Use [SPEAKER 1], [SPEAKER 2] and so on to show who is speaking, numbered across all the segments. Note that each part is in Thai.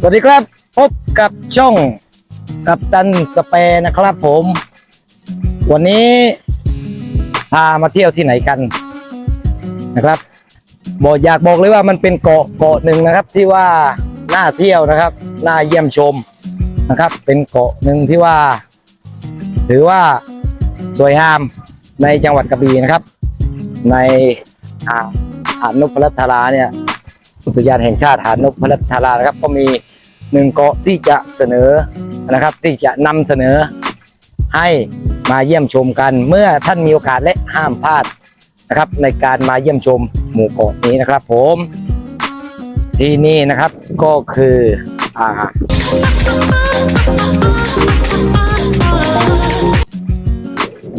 [SPEAKER 1] สวัสดีครับ พบกับช่องกับตันสเปร์นะครับผม วันนี้พามาเที่ยวที่ไหนกันนะครับบอกอยากบอกเลยว่ามันเป็นเกาะเกาะหนึ่งนะครับ ที่ว่าน่าเที่ยวนะครับน่าเยี่ยมชมนะครับ เป็นเกาะหนึ่งที่ว่า ถือว่าสวยงามในจังหวัดกระบี่นะครับ ในอ่าหาดนพรัตราเนี่ย อุทยานแห่งชาติหาดนพรัตรานะครับ ก็มีหนึ่งเกาะที่จะเสนอนะครับ ที่จะนำเสนอให้มาเยี่ยมชมกันเมื่อท่านมีโอกาสและห้ามพลาดนะครับ ในการมาเยี่ยมชมหมู่เกาะนี้นะครับ ผมที่นี่นะครับก็คืออ่า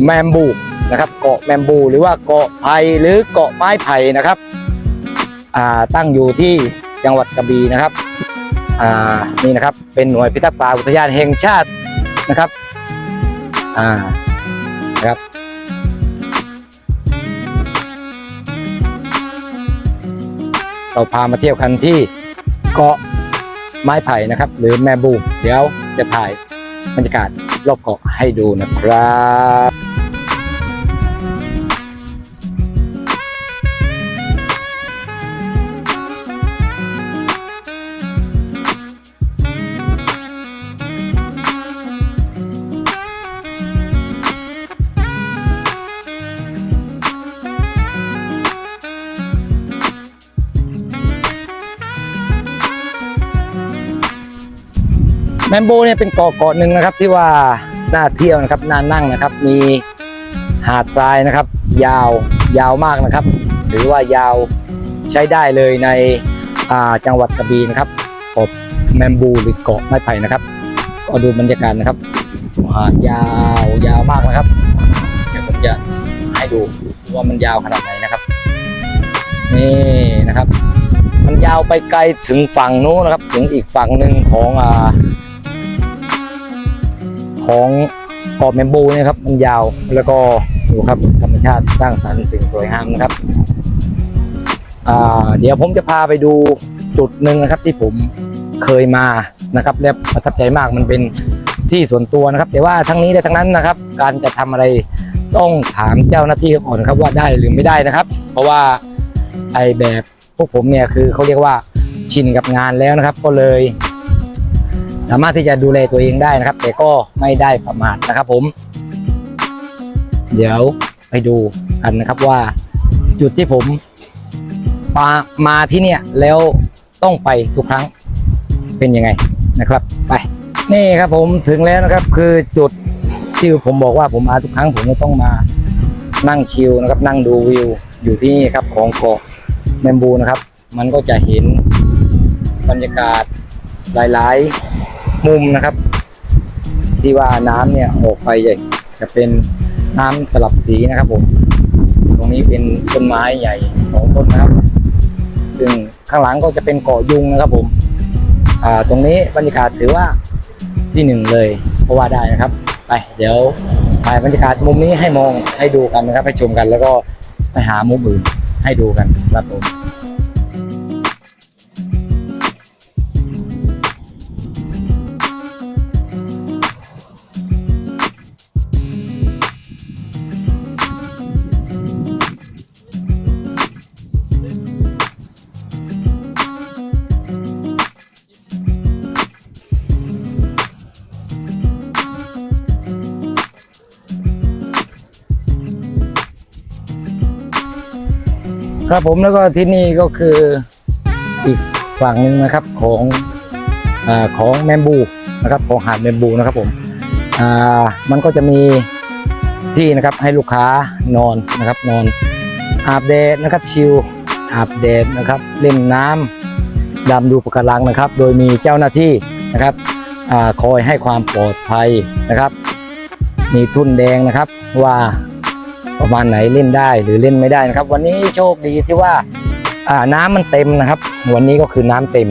[SPEAKER 1] แมมบูนะครับเกาะแมมบู หรือว่าเกาะไผ่หรือเกาะไม้ไผ่นะครับ ตั้งอยู่ที่จังหวัดกระบี่นะครับนี่นะครับเป็นหน่วยพิทักษ์ป่าอุทยานแห่งชาตินะครับนะครับเราพามาเที่ยวกันที่เกาะไม้ไผ่นะครับ หรือแมบู เดี๋ยวจะถ่ายบรรยากาศรอบเกาะให้ดูนะครับ แมมโบเนี่ยเป็นเกาะเกาะหนึ่งนะครับที่ว่าน่าเที่ยวนะครับน่านั่งนะครับ มีหาดทรายนะครับ ยาวยาวมากนะครับ หรือว่ายาวใช้ได้เลยในจังหวัดกระบี่นะครับเกาะแมมบูหรือเกาะไม้ไผ่นะครับ ก็ดูบรรยากาศนะครับหาดยาวยาวมากนะครับเดี๋ยวผมจะให้ดูว่ามันยาวขนาดไหนนะครับนี่นะครับ มันยาวไปไกลถึงฝั่งโน้นนะครับ ถึงอีกฝั่งหนึ่งของอ่า ของเกาะแมมบูเนี่ยครับ มันยาวแล้วก็ดูครับธรรมชาติสร้างสรรค์สิ่งสวยงามนะครับเดี๋ยวผมจะพาไปดูจุดหนึ่งนะครับที่ผมเคยมานะครับและประทับใจมากมันเป็นที่ส่วนตัวนะครับ แต่ว่าทั้งนี้และทั้งนั้นนะครับ การจะทำอะไรต้องถามเจ้าหน้าที่ก่อนครับว่าได้หรือไม่ได้นะครับ เพราะว่าไอแบบพวกผมเนี่ยคือเขาเรียกว่าชินกับงานแล้วนะครับ ก็เลย สามารถที่จะดูแลตัวเองได้นะครับ แต่ก็ไม่ได้ประมาทนะครับผม เดี๋ยวไปดูกันนะครับว่า จุดที่ผมมามาที่เนี่ยแล้วต้องไปทุกครั้งเป็นยังไงนะครับ ไป นี่ครับผมถึงแล้วนะครับ คือจุดที่ผมบอกว่าผมมาทุกครั้งผมก็ต้องมานั่งชิลนะครับ นั่งดูวิวอยู่ที่นี่ครับของเกาะแมมบูนะครับ มันก็จะเห็นบรรยากาศหลาย ๆ มุมนะครับ ที่ว่าน้ำเนี่ยออกไปใหญ่จะเป็นน้ำสลับสีนะครับผม ตรงนี้เป็นต้นไม้ใหญ่สองต้นนะครับ ซึ่งข้างหลังก็จะเป็นเกาะยุงนะครับผมอ่าตรงนี้บรรยากาศถือว่าที่หนึ่งเลยก็ว่าได้นะครับ ไปเดี๋ยวถ่ายบรรยากาศมุมนี้ให้มองให้ดูกันนะครับให้ชมกัน แล้วก็ไปหามุมอื่นให้ดูกันครับผม ครับผมแล้วก็ที่นี่ก็คืออีกฝั่งหนึ่งนะครับของอของแมมบูนะครับของหาดแมมบูนะครับผมอ่ามันก็จะมีที่นะครับให้ลูกค้านอนนะครับนอนอาบแดดนะครับชิลอาบแดดนะครับเล่นน้ำดำดูปะการังนะครับ โดยมีเจ้าหน้าที่นะครับอคอยให้ความปลอดภัยนะครับ มีทุ่นแดงนะครับว่า ประมาณไหนเล่นได้หรือเล่นไม่ได้นะครับ วันนี้โชคดีที่ว่าน้ำมันเต็มนะครับ วันนี้ก็คือน้ำเต็ม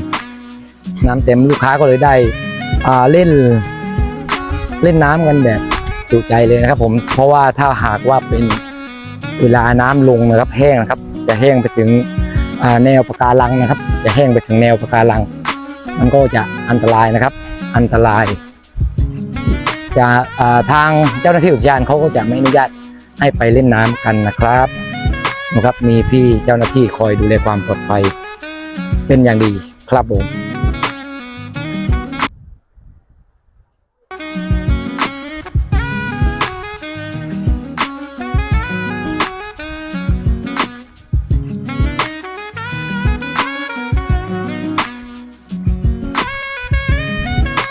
[SPEAKER 1] น้ำเต็มลูกค้าก็เลยได้เล่น เล่นน้ำกันแบบจุใจเลยนะครับ ผมเพราะว่าถ้าหากว่าเป็นเวลาน้ำลงนะครับ แห้งนะครับ จะแห้งไปถึงแนวปะการังนะครับ จะแห้งไปถึงแนวปะการัง มันก็จะอันตรายนะครับ อันตราย จะทางเจ้าหน้าที่อุทยานเขาก็จะไม่อนุญาต ให้ไปเล่นน้ำกันนะครับนะครับมีพี่เจ้าหน้าที่คอยดูแลความปลอดภัย เป็นอย่างดีครับผม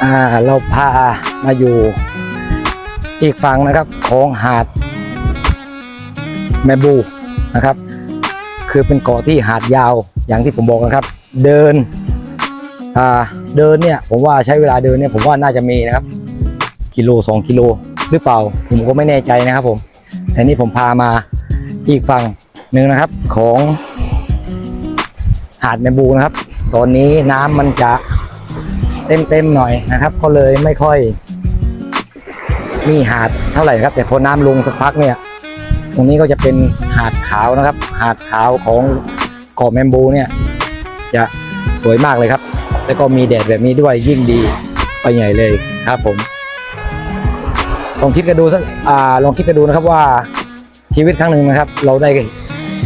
[SPEAKER 1] อ่าเราพามาอยู่อีกฝั่งนะครับของหาด แมบูนะครับ คือเป็นเกาะที่หาดยาวอย่างที่ผมบอกนะครับ เดินเดินเนี่ยผมว่าใช้เวลาเดินเนี่ยผมว่าน่าจะมีนะครับ กิโลสองกิโลหรือเปล่า ผมก็ไม่แน่ใจนะครับผมแต่นี่ผมพามาอีกฝั่งหนึ่งนะครับของหาดแมบูนะครับ ตอนนี้น้ำมันจะเต็มๆหน่อยนะครับ ก็เลยไม่ค่อยมีหาดเท่าไหร่ครับ แต่พอน้ำลงสักพักเนี่ย ตรงนี้ก็จะเป็นหาดขาวนะครับ หาดขาวของเกาะแมมบูเนี่ยจะสวยมากเลยครับ แล้วก็มีแดดแบบนี้ด้วยยิ่งดีไปใหญ่เลยครับผมลองคิดกันดูสักอ่าลองคิดกันดูนะครับว่าชีวิตครั้งหนึ่งนะครับ เราได้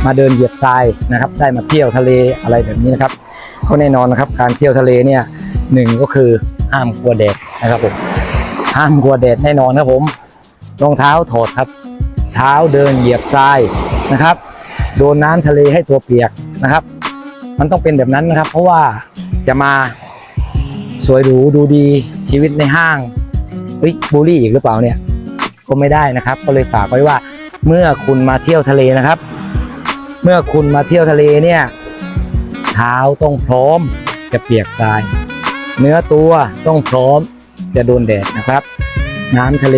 [SPEAKER 1] มาเดินเหยียบทรายนะครับ ได้มาเที่ยวทะเลอะไรแบบนี้นะครับก็แน่นอนนะครับ การเที่ยวทะเลเนี่ยหนึ่งก็คือห้ามกลัวแดดนะครับผมห้ามกลัวแดดแน่นอนครับผมรองเท้าถอดครับ เท้าเดินเหยียบทรายนะครับ โดนน้ำทะเลให้ตัวเปียกนะครับ มันต้องเป็นแบบนั้นนะครับ เพราะว่าจะมาสวยหรูดูดีชีวิตในห้างเฮ้ยบูลลี่อีกหรือเปล่าเนี่ย ก็ไม่ได้นะครับ ก็เลยฝากไว้ว่าเมื่อคุณมาเที่ยวทะเลนะครับ เมื่อคุณมาเที่ยวทะเลเนี่ยเท้าต้องพร้อมจะเปียกทราย เนื้อตัวต้องพร้อมจะโดนแดดนะครับ น้ำทะเล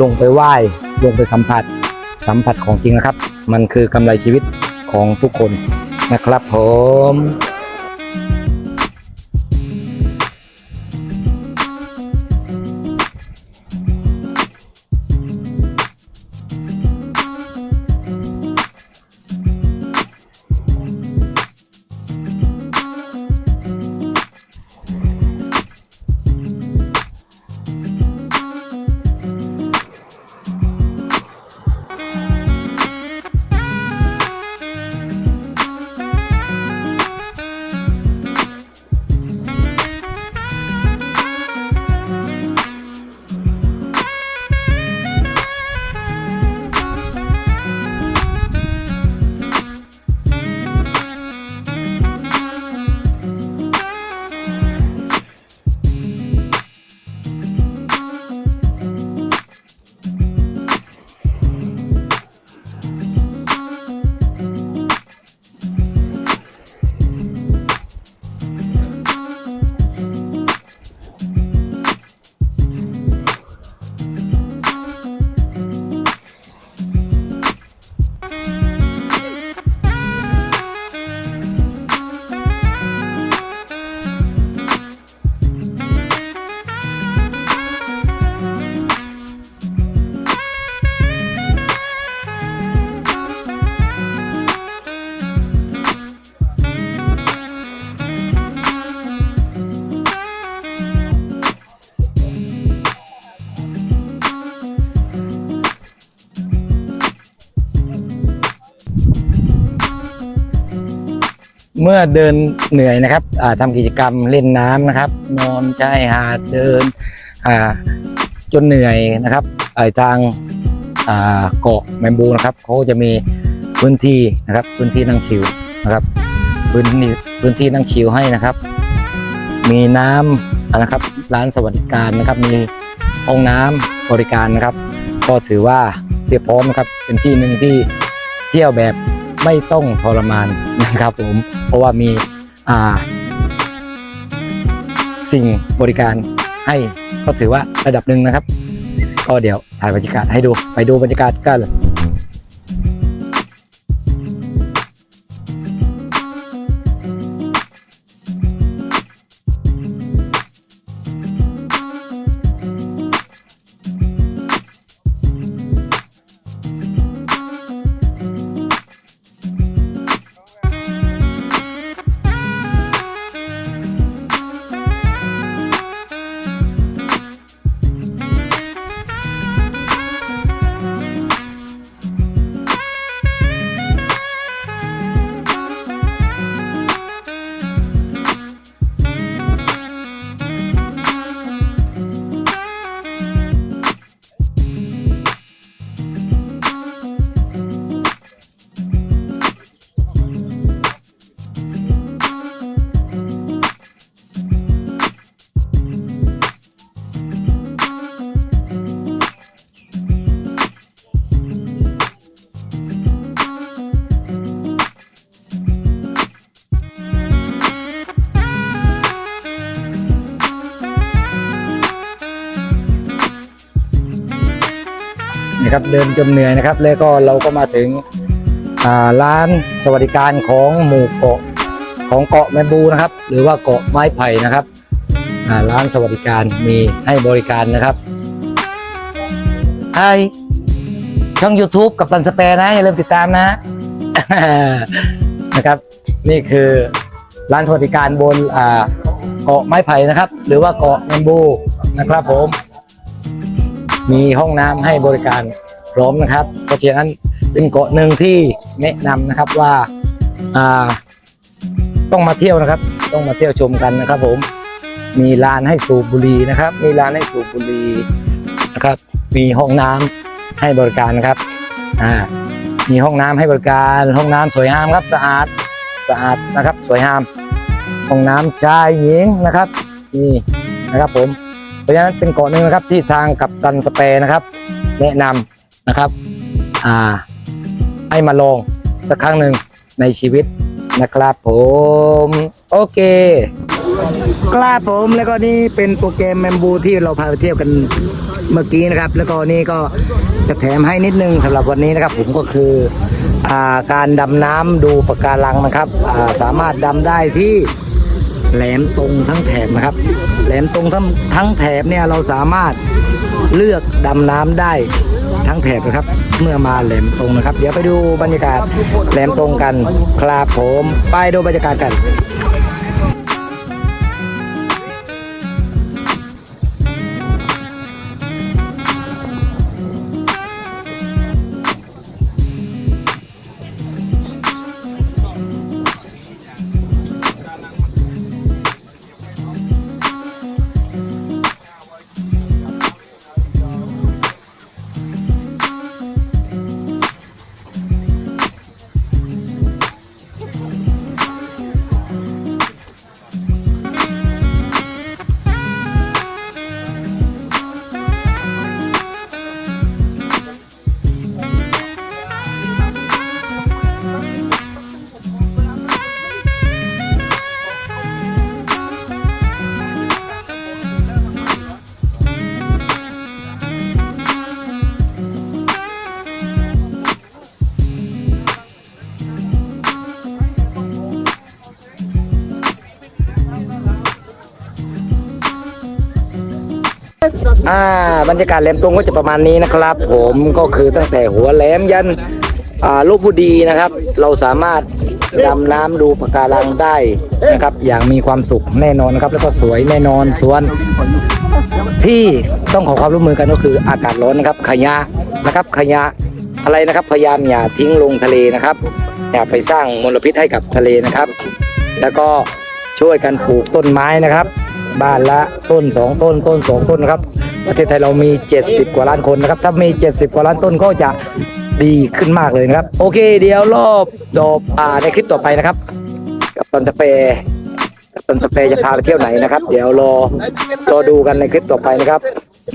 [SPEAKER 1] ลงไปไหว้ ลงไปสัมผัสสัมผัสของจริงนะครับ มันคือกำไรชีวิตของทุกคนนะครับผม เมื่อเดินเหนื่อยนะครับอ่าทำกิจกรรมเล่นน้ำนะครับ นอนชายหาดเดินจนเหนื่อยนะครับไอ้ทางเกาะแมมบูนะครับเขาจะมีพื้นที่นะครับพื้นที่นั่งชิลนะครับพื้นที่พื้นที่นั่งชิลให้นะครับ มีน้ำนะครับร้านสวัสดิการนะครับ มีห้องน้ำบริการนะครับ ก็ถือว่าเพียบพร้อมนะครับเป็นที่หนึ่งที่เที่ยวแบบ ไม่ต้องทรมานนะครับผม เพราะว่ามีสิ่งบริการให้ก็ถือว่าระดับหนึ่งนะครับ ก็เดี๋ยวถ่ายบรรยากาศให้ดูไปดูบรรยากาศกัน นะครับเดินจนเหนื่อยนะครับ แล้วก็เราก็มาถึงร้านสวัสดิการของหมู่เกาะของเกาะแมบูนะครับ หรือว่าเกาะไม้ไผ่นะครับร้านสวัสดิการมีให้บริการนะครับไอช่อง YouTube กับตันสเปรนะ อย่าลืมติดตามนะนะครับ นี่คือร้านสวัสดิการบนเกาะไม้ไผ่นะครับ หรือว่าเกาะแมบูนะครับผม มีห้องน้ำให้บริการพร้อมนะครับ เพราะฉะนั้นเป็นเกาะหนึ่งที่แนะนำนะครับว่าอ่าต้องมาเที่ยวนะครับ ต้องมาเที่ยวชมกันนะครับ ผม มีลานให้สูบบุหรี่นะครับ มีลานให้สูบบุหรี่นะครับ มีห้องน้ำให้บริการนะครับอ่ามีห้องน้ำให้บริการ ห้องน้ำสวยงามครับ สะอาดสะอาดนะครับ สวยงามห้องน้ำชายหญิงนะครับนี่นะครับผม ราะฉะนั้นเป็นเกาะหนึ่งนะครับที่ทางกับตันสเปรนะครับ แนะนำนะครับอ่าให้มาลองสักครั้งหนึ่งในชีวิตนะครับผมโอเคครับผมแล้วก็นี่เป็นโปรแกรมแมมบูที่เราพาไปเที่ยวกันเมื่อกี้นะครับ แล้วก็นี่ก็จะแถมให้นิดนึงสำหรับวันนี้นะครับ ผมก็คืออาการดำน้ำดูปะการังนะครับาสามารถดำได้ที่แหลมตรงทั้งแถบนะครับ หลมตรงทั้งทั้งแถบเนี่ยเราสามารถเลือกดำน้ำได้ทั้งแถบนะครับ เมื่อมาแหลมตรงนะครับ เดี๋ยวไปดูบรรยากาศแหลมตรงกัน คลาบผมไปดูบรรยากาศกัน อ่าบรรยากาศแหลมตรงก็จะประมาณนี้นะครับ ผมก็คือตั้งแต่หัวแหลมยันอ่าลูกบุดีนะครับ เราสามารถดำน้ำดูปะการังได้นะครับ อย่างมีความสุขแน่นอนนะครับแล้วก็สวยแน่นอนส่วนที่ต้องขอความร่วมมือกันก็คืออากาศร้อนนะครับขยะนะครับขยะอะไรนะครับพยายามอย่าทิ้งลงทะเลนะครับอย่าไปสร้างมลพิษให้กับทะเลนะครับ แล้วก็ช่วยกันปลูกต้นไม้นะครับ บ้านละต้น 2 ต้นต้น 2 ต้นนะครับ ประเทศไทยเรามี 70 กว่าล้านคนนะครับ ถ้ามี 70 กว่าล้านต้นก็จะดีขึ้นมากเลยนะครับ โอเค เดี๋ยวรอบจบอ่าในคลิปต่อไปนะครับ กับตันสเปร์กับตันสเปร์จะพาไปเที่ยวไหนนะครับ เดี๋ยวรอรอดูกันในคลิปต่อไปนะครับ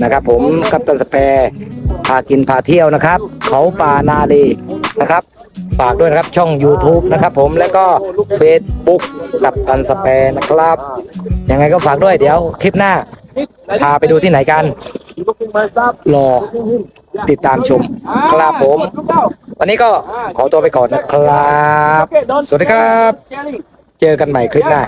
[SPEAKER 1] นะครับ ผมกับตันสเปร์พากินพาเที่ยวนะครับ เขาป่านาดีนะครับ ฝากด้วยนะครับช่อง YouTube นะครับผมแล้วก็ Facebook กับตันสเปร์นะครับ ยังไงก็ฝากด้วยเดี๋ยวคลิปหน้า พาไปดูที่ไหนกัน รอติดตามชมครับผม วันนี้ก็ขอตัวไปก่อนนะครับ สวัสดีครับ เจอกันใหม่คลิปหน้า